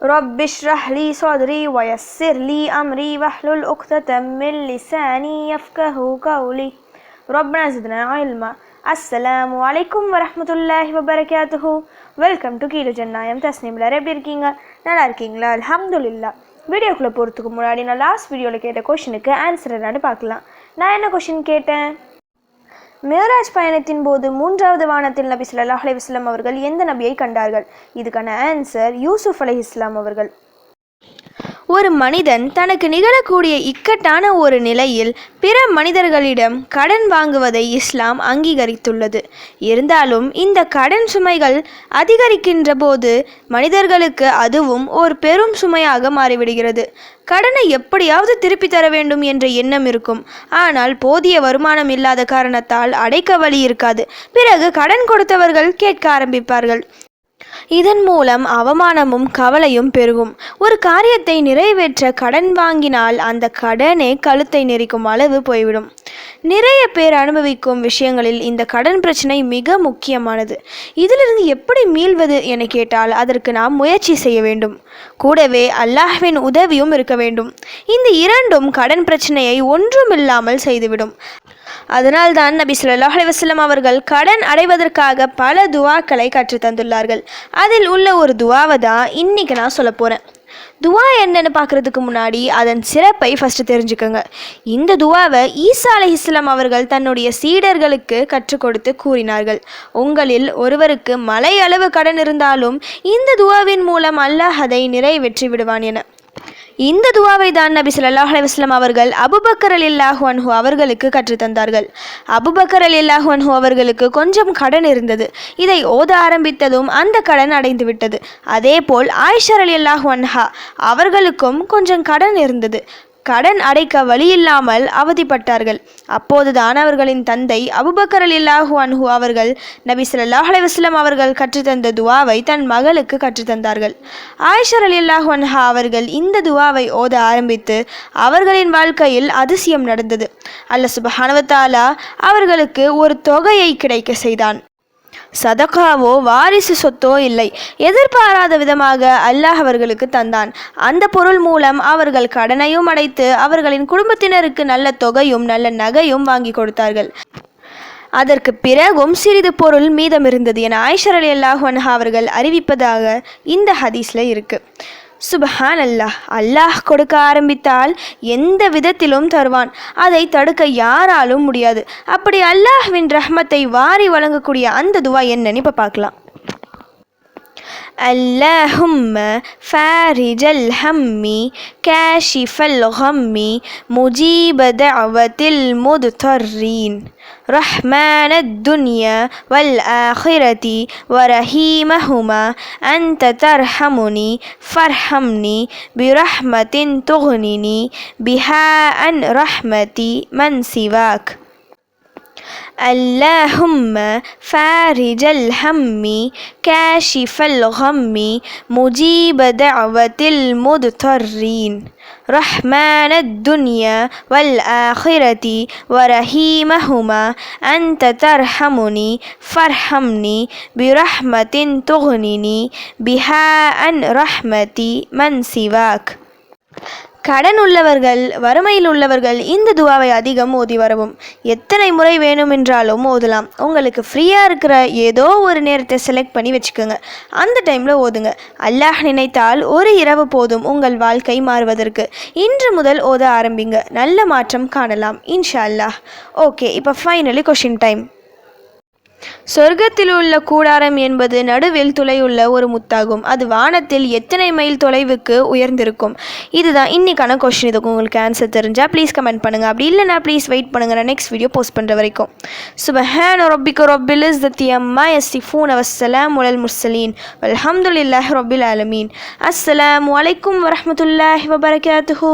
رب اشرح لي صدري ويسر لي أمري واحلل عقدة من لساني يفقه قولي ربنا زدنا علما அஸ்ஸலாமு அலைக்கும் வரஹ்மத்துல்லாஹி வபரகாத்துஹு வெல்கம் டு கீழு ஜன்னாயம் தஸ்னீம் எல்லாரும் எப்படி இருக்கீங்க நல்லா இருக்கீங்களா அல்ஹம்துலில்லாஹ் வீடியோக்குள்ளே போகிறதுக்கு முன்னாடி நான் லாஸ்ட் வீடியோவில் கேட்ட கொஷினுக்கு ஆன்சர் என்னன்னு பார்க்கலாம் நான் என்ன கொஷின் கேட்டேன் மேராஜ் பயணத்தின் போது மூன்றாவது வானத்தில் நபி ஸல்லல்லாஹு அலி வஸல்லம் அவர்கள் எந்த நபியை கண்டார்கள்? இதுக்கான ஆன்சர் யூசுஃப் அலி இஸ்லாம் அவர்கள். ஒரு மனிதன் தனக்கு நிகழக்கூடிய இக்கட்டான ஒரு நிலையில் பிற மனிதர்களிடம் கடன் வாங்குவதை இஸ்லாம் அங்கீகரித்துள்ளது. இருந்தாலும் இந்த கடன் சுமைகள் அதிகரிக்கின்ற போது மனிதர்களுக்கு அதுவும் ஒரு பெரும் சுமையாக மாறிவிடுகிறது. கடனை எப்படியாவது திருப்பி தர வேண்டும் என்ற எண்ணம் இருக்கும். ஆனால் போதிய வருமானம் இல்லாத காரணத்தால் அடைக்க வழி இருக்காது. பிறகு கடன் கொடுத்தவர்கள் கேட்க ஆரம்பிப்பார்கள். இதன் மூலம் அவமானமும் கவலையும் பெருகும். ஒரு காரியத்தை நிறைவேற்ற கடன் வாங்கினால் அந்த கடனே கழுத்தை நெரிக்கும் அளவு போய்விடும். நிறைய பேர் அனுபவிக்கும் விஷயங்களில் இந்த கடன் பிரச்சனை மிக முக்கியமானது. இதிலிருந்து எப்படி மீள்வது என கேட்டால் அதற்கு நாம் முயற்சி செய்ய வேண்டும். கூடவே அல்லாஹ்வின் உதவியும் இருக்க வேண்டும். இந்த இரண்டும் கடன் பிரச்சனையை ஒன்றுமில்லாமல் செய்துவிடும். அதனால்தான் நபி ஸல்லல்லாஹு அலைஹி அவர்கள் கடன் அடைவதற்காக பல துவாக்களை கற்றுத் தந்துள்ளார்கள். அதில் உள்ள ஒரு துவாவை தான் இன்னைக்கு நான் சொல்ல போகிறேன் துவா என்னன்னு பார்க்குறதுக்கு முன்னாடி அதன் சிறப்பை ஃபஸ்ட்டு தெரிஞ்சுக்கோங்க. இந்த துவாவை ஈசா அலைஹிஸ்லாம் அவர்கள் தன்னுடைய சீடர்களுக்கு கற்றுக் கொடுத்து கூறினார்கள். உங்களில் ஒருவருக்கு மலை அளவு கடன் இருந்தாலும் இந்த துவாவின் மூலம் அல்லாஹ் அதை நிறைவேற்றி விடுவான் என. இந்த துவாவை தான் நபி சொல்லாஹ் அலைஹி அவர்கள் அபுபக்கர் அலில்லாஹு அன்ஹு அவர்களுக்கு கற்றுத்தந்தார்கள். அபுபக்கர் அலில்லாஹு அன்ஹு அவர்களுக்கு கொஞ்சம் கடன் இருந்தது. இதை ஓத ஆரம்பித்ததும் அந்த கடன் அடைந்து விட்டது. அதேபோல் ஆயிஷர் அலில்லாஹு அன்ஹா அவர்களுக்கும் கொஞ்சம் கடன் இருந்தது. கடன் அடைக்க வழியில்லாமல் அவதிப்பட்டார்கள். அப்போதுதான் அவர்களின் தந்தை அபுபக்கர் அலில்லாஹு அன்ஹு அவர்கள் நபி ஸல்லல்லாஹு அலைஹி அவர்கள் கற்றுத்தந்த துவாவை தன் மகளுக்கு கற்றுத்தந்தார்கள். ஆயிஷர் அலில்லாஹு அன்ஹா அவர்கள் இந்த துவாவை ஓத ஆரம்பித்து அவர்களின் வாழ்க்கையில் அதிசயம் நடந்தது. அல்ல சுபஹானவத்தாலா அவர்களுக்கு ஒரு தொகையை கிடைக்க செய்தான். சதகாவோ வாரிசு சொத்தோ இல்லை. எதிர்பாராத விதமாக அல்லாஹ் அவர்களுக்கு தந்தான். அந்த பொருள் மூலம் அவர்கள் கடனையும் அடைத்து அவர்களின் குடும்பத்தினருக்கு நல்ல தொகையும் நல்ல நகையும் வாங்கி கொடுத்தார்கள். அதற்கு பிறகும் சிறிது பொருள் மீதம் இருந்தது என ஆயிஷர் அலி அல்லாஹ் அவர்கள் அறிவிப்பதாக இந்த ஹதீஸில் இருக்கு. சுபஹான் அல்லாஹ் அல்லாஹ் கொடுக்க ஆரம்பித்தால் எந்த விதத்திலும் தருவான். அதை தடுக்க யாராலும் முடியாது. அப்படி அல்லாஹ்வின் ரஹ்மத்தை வாரி வழங்கக்கூடிய அந்த துவா என்னன்னு இப்போ பார்க்கலாம். اللهم فارج الهم كاشف الغم مجيب دعوة المضطرين. رحمن الدنيا والآخرة ورحيمهما أنت ترحمني فارحمني برحمة تغنني بها عن رحمة من سواك. اللهم فارج الهم كاشف الغم مجيب دعوة المضطرين. رحمن الدنيا والآخرة ورحيمهما أنت ترحمني فارحمني برحمة تغنني بها عن رحمة من سواك. கடன் உள்ளவர்கள் வறுமையில் உள்ளவர்கள் இந்த துவாவை அதிகம் ஓதி வரவும். எத்தனை முறை வேணுமென்றாலும் ஓதலாம். உங்களுக்கு ஃப்ரீயாக இருக்கிற ஏதோ ஒரு நேரத்தை செலக்ட் பண்ணி வச்சுக்கோங்க. அந்த டைமில் ஓதுங்க. அல்லாஹ் நினைத்தால் ஒரு இரவு போதும் உங்கள் வாழ்க்கை மாறுவதற்கு. இன்று முதல் ஓத ஆரம்பிங்க. நல்ல மாற்றம் காணலாம். இன்ஷா அல்லாஹ். ஓகே இப்போ ஃபைனலி கொஷின் டைம் சொர்க்கத்தில் உள்ள கூடாரம் என்பது நடுவில் துளையுள்ள ஒரு முத்தாகும். அது வானத்தில் எத்தனை மைல் தொலைவுக்கு உயர்ந்திருக்கும்? இதுதான் இன்னைக்கான கொஸ்டின் இதுக்கு உங்களுக்கு ஆன்சர் தெரிஞ்சால் ப்ளீஸ் கமெண்ட் பண்ணுங்கள் அப்படி இல்லைனா ப்ளீஸ் வெயிட் பண்ணுங்கள் நான் நெக்ஸ்ட் வீடியோ போஸ்ட் பண்ணுற வரைக்கும். சுபஹான் ரொபிக்கு ரொபில் இஸ் தத்தி அம்மா எஸ்டிஃபூன் அவசலாம் உலல் முர்சலீன் அல்ஹம்துலில்லாஹ் ரொபில் ஆலமீன் அஸ்ஸலாமு வலைக்கும் வரஹ்மத்துல்லாஹி வபரகாத்துஹூ